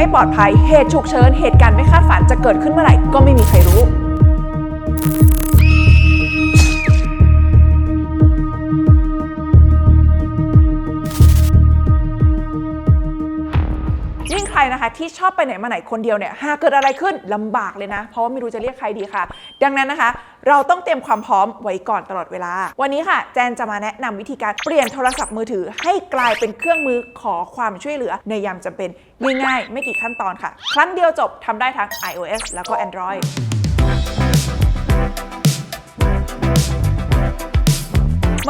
ไม่ปลอดภัย เหตุฉุกเฉิน เหตุการณ์ไม่คาดฝันจะเกิดขึ้นเมื่อไหร่ก็ไม่มีใครรู้ยิ่งใครนะคะที่ชอบไปไหนมาไหนคนเดียวเนี่ยหากเกิดอะไรขึ้นลำบากเลยนะ เพราะว่าไม่รู้จะเรียกใครดีค่ะ ดังนั้นนะคะ เราต้องเตรียมความพร้อมไว้ก่อนตลอดเวลา วันนี้ค่ะแจนจะมาแนะนำวิธีการเปลี่ยนโทรศัพท์มือถือ ให้กลายเป็นเครื่องมือขอความช่วยเหลือในยามจำเป็นง่ายๆไม่กี่ขั้นตอนค่ะ ครั้งเดียวจบทำได้ทั้ง iOS แล้วก็ Android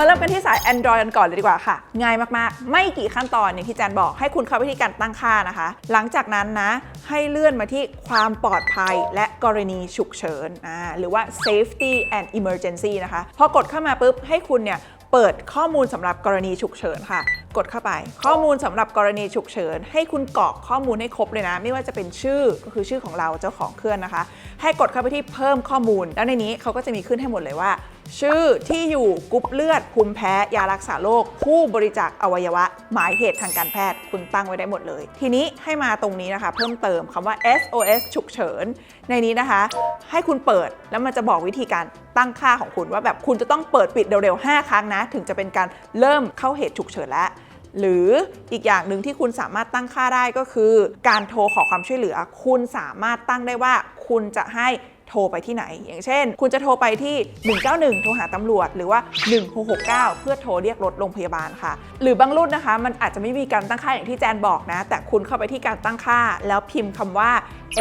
มาเริ่มกันที่สาย Android กันก่อนเลยดีกว่าค่ะ ง่ายมากๆ ไม่กี่ขั้นตอนอย่างที่แจนบอกให้คุณเข้าวิธีการตั้งค่านะคะ หลังจากนั้นนะให้เลื่อนมาที่ความปลอดภัยและกรณีฉุกเฉินอ่าหรือว่า safety and emergency นะคะ พอกดเข้ามาปุ๊บให้คุณเนี่ยเปิดข้อมูลสำหรับกรณีฉุกเฉินค่ะ กดเข้าไป ข้อมูลสำหรับกรณีฉุกเฉิน ให้คุณกรอกข้อมูลให้ครบเลยนะ ไม่ว่าจะเป็นชื่อก็คือชื่อของเราเจ้าของเครื่องนะคะ ให้กดเข้าไปที่เพิ่มข้อมูล แล้วในนี้เขาก็จะมีขึ้นให้หมดเลยว่า ชื่อที่อยู่กรุ๊ปเลือดภูมิแพ้ ยารักษาโรคผู้บริจาคอวัยวะ หมายเหตุทางการแพทย์คุณตั้งไว้ได้หมดเลย ทีนี้ให้มาตรงนี้นะคะ เพิ่มเติมคำว่า SOS ฉุกเฉิน ในนี้นะคะ ให้คุณเปิดแล้วมันจะบอกวิธีการตั้งค่าของคุณว่าแบบคุณจะต้องเปิดปิดเร็วๆ 5 ครั้งนะ ถึงจะเป็นการเริ่มเข้าเหตุฉุกเฉินแล้วหรืออีกอย่างหนึ่งที่คุณสามารถตั้งค่าได้ก็คือ การโทรขอความช่วยเหลือ คุณสามารถตั้งได้ว่าคุณจะให้ โทรไปที่ไหน อย่างเช่น คุณจะโทรไปที่ 191 โทรหาตำรวจ หรือว่า 1669 เพื่อโทรเรียกรถโรงพยาบาลค่ะ หรือบางรุ่นนะคะ มันอาจจะไม่มีการตั้งค่าอย่างที่แจนบอกนะ แต่คุณเข้าไปที่การตั้งค่า แล้วพิมพ์คำว่า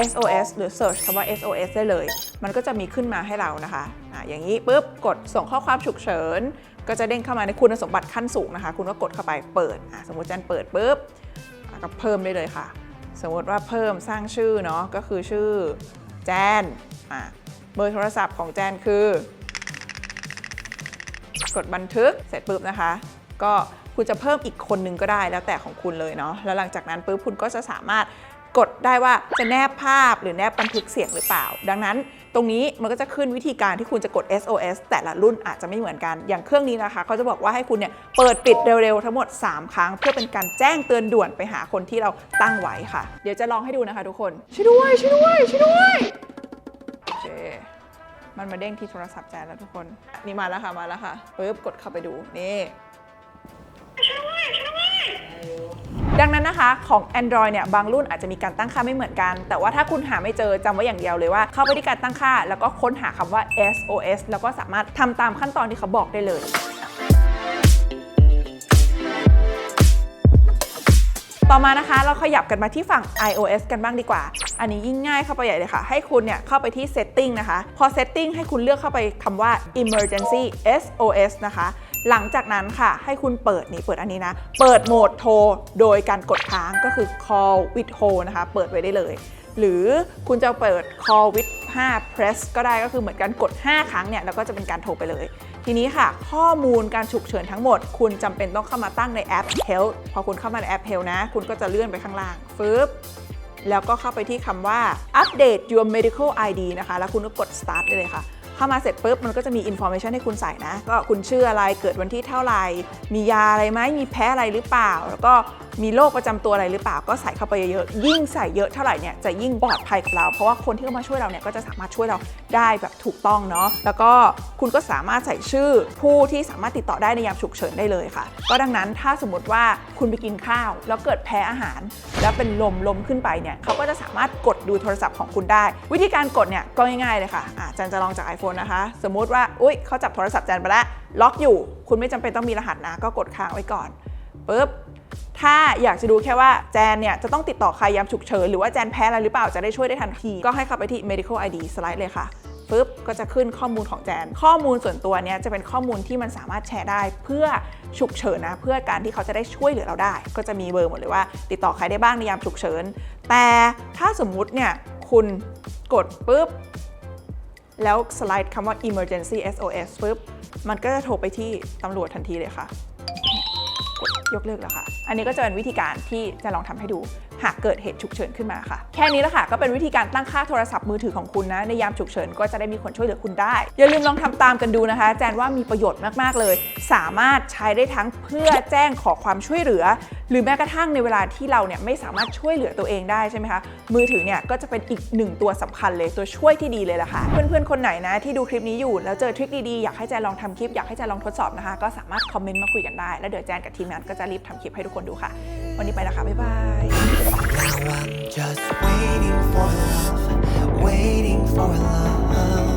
SOS หรือ search คำว่า SOS ได้เลย มันก็จะมีขึ้นมาให้เรานะคะอะอย่างนี้ปุ๊บกดส่งข้อความฉุกเฉิน ก็จะเด้งเข้ามาในคุณสมบัติขั้นสูงนะคะ คุณก็กดเข้าไปเปิดอะสมมติแจนเปิดปุ๊บอะก็เพิ่มได้เลยค่ะ สมมติว่าเพิ่มสร้างชื่อเนาะก็คือชื่อแจน อะเบอร์โทรศัพท์ของแจนคือ กดบันทึกเสร็จปุ๊บนะคะ ก็คุณจะเพิ่มอีกคนนึงก็ได้แล้วแต่ของคุณเลยเนาะแล้วหลังจากนั้นปุ๊บคุณก็จะสามารถกดได้ว่าจะแนบภาพหรือแนบบันทึกเสียงหรือเปล่า ดังนั้นตรงนี้มันก็จะขึ้นวิธีการที่คุณจะกด SOS แต่ละรุ่นอาจจะไม่เหมือนกัน อย่างเครื่องนี้นะคะ เขาจะบอกว่าให้คุณเนี่ยเปิดปิดเร็วๆ ทั้งหมด 3 ครั้ง เพื่อเป็นการแจ้งเตือนด่วนไปหาคนที่เราตั้งไว้ค่ะ เดี๋ยวจะลองให้ดูนะคะทุกคนช่วยด้วยช่วยด้วยช่วยด้วย มันมาเด้งที่โทรศัพท์แจนแล้วทุกคน นี่มาแล้วค่ะมาแล้วค่ะปึ๊บกดเข้าไปดูนี่ดังนั้นนะคะของ Android เนี่ยบางรุ่นอาจจะมีการตั้งค่าไม่เหมือนกัน แต่ว่าถ้าคุณหาไม่เจอจำไว้อย่างเดียวเลยว่า เข้าไปที่การตั้งค่า แล้วก็ค้นหาคำว่า SOS แล้วก็สามารถทำตามขั้นตอนที่เขาบอกได้เลย ต่อมานะคะเราขยับกันมาที่ฝั่ง iOS กันบ้างดีกว่า อันนี้ยิ่งง่ายเข้าไปใหญ่เลยค่ะ ให้คุณเนี่ยเข้าไปที่ setting นะคะ พอ setting ให้คุณเลือกเข้าไปคำว่า emergency SOS นะคะ หลังจากนั้นค่ะ ให้คุณเปิดนี่เปิดอันนี้นะ เปิดโหมดโทร โดยการกดค้างก็คือ call with hold นะคะ เปิดไว้ได้เลย หรือคุณจะเปิด call with 5 press ก็ได้ก็คือเหมือนกันกด 5 ครั้งเนี่ยแล้วก็จะเป็นการโทรไปเลย ทีนี้ค่ะ ข้อมูลการฉุกเฉินทั้งหมด คุณจำเป็นต้องเข้ามาตั้งในแอป Health พอคุณเข้ามาในแอป Health นะ คุณก็จะเลื่อนไปข้างล่างฟึบแล้วก็เข้าไปที่คำว่า update your medical ID นะคะ แล้วคุณก็กด start ได้เลยค่ะ เข้ามาเสร็จปุ๊บ มันก็จะมี information ให้คุณใส่นะ ก็คุณชื่ออะไร เกิดวันที่เท่าไหร่ มียาอะไรไหม มีแพ้อะไรหรือเปล่า แล้วก็ มีโรคประจำตัวอะไรหรือเปล่าก็ใส่เข้าไปเยอะๆยิ่งใส่เยอะเท่าไหร่เนี่ยจะยิ่งปลอดภัยกับเรา เพราะว่าคนที่เข้ามาช่วยเราเนี่ยก็จะสามารถช่วยเราได้แบบถูกต้องเนาะแล้วก็คุณก็สามารถใส่ชื่อผู้ที่สามารถติดต่อได้ในยามฉุกเฉินได้เลยค่ะ ก็ดังนั้นถ้าสมมติว่าคุณไปกินข้าว แล้วเกิดแพ้อาหาร แล้วเป็นลมลมขึ้นไปเนี่ยเขาก็จะสามารถกดดูโทรศัพท์ของคุณได้ วิธีการกดเนี่ยก็ง่ายๆเลยค่ะอะจันจะลองจาก iPhone นะคะ สมมุติว่าอุ้ยเขาจับโทรศัพท์อาจันไปแล้วล็อกอยู่ คุณไม่จำเป็นต้องมีรหัสนะก็กดค้างไว้ก่อนปุ๊บ ถ้าอยากจะดูแค่ว่าแจนเนี่ยจะต้องติดต่อใครยามฉุกเฉินหรือว่าแจนแพ้อะไรหรือเปล่าจะได้ช่วยได้ทันที ก็ให้เข้าไปที่ medical ID สไลด์เลยค่ะปุ๊บก็จะขึ้นข้อมูลของแจน ข้อมูลส่วนตัวเนี้ยจะเป็นข้อมูลที่มันสามารถแชร์ได้เพื่อฉุกเฉินนะเพื่อการที่เขาจะได้ช่วยเหลือเราได้ ก็จะมีเบอร์หมดเลยว่า ติดต่อใครได้บ้างในยามฉุกเฉิน แต่ถ้าสมมุติเนี่ยคุณกดปุ๊บแล้วสไลด์คำว่า emergency SOS ปุ๊บมันก็จะโทรไปที่ตำรวจทันทีเลยค่ะ ยกเลิกแล้วค่ะ อันนี้ก็จะเป็นวิธีการที่จะลองทำให้ดูหากเกิดเหตุฉุกเฉินขึ้นมาค่ะ แค่นี้แหละค่ะก็เป็นวิธีการตั้งค่าโทรศัพท์มือถือของคุณนะ ในยามฉุกเฉินก็จะได้มีคนช่วยเหลือคุณได้ อย่าลืมลองทำตามกันดูนะคะ แจนว่ามีประโยชน์มาก ๆ เลย สามารถใช้ได้ทั้งเพื่อแจ้งขอความช่วยเหลือ หรือแม้กระทั่งในเวลาที่เราเนี่ยไม่สามารถช่วยเหลือตัวเองได้ใช่ไหมคะมือถือเนี่ยก็จะเป็นอีกหนึ่งตัวสำคัญเลยตัวช่วยที่ดีเลยล่ะค่ะ เพื่อนๆคนไหนนะที่ดูคลิปนี้อยู่แล้วเจอทริคดีๆอยากให้แจนลองทำคลิปอยากให้แจนลองทดสอบนะคะ ก็สามารถคอมเมนต์มาคุยกันได้แล้วเดี๋ยวแจนกับทีมงานก็จะรีบทำคลิปให้ทุกคนดูค่ะ วันนี้ไปแล้วค่ะบ๊ายบาย Now I'm just waiting for love, waiting for love.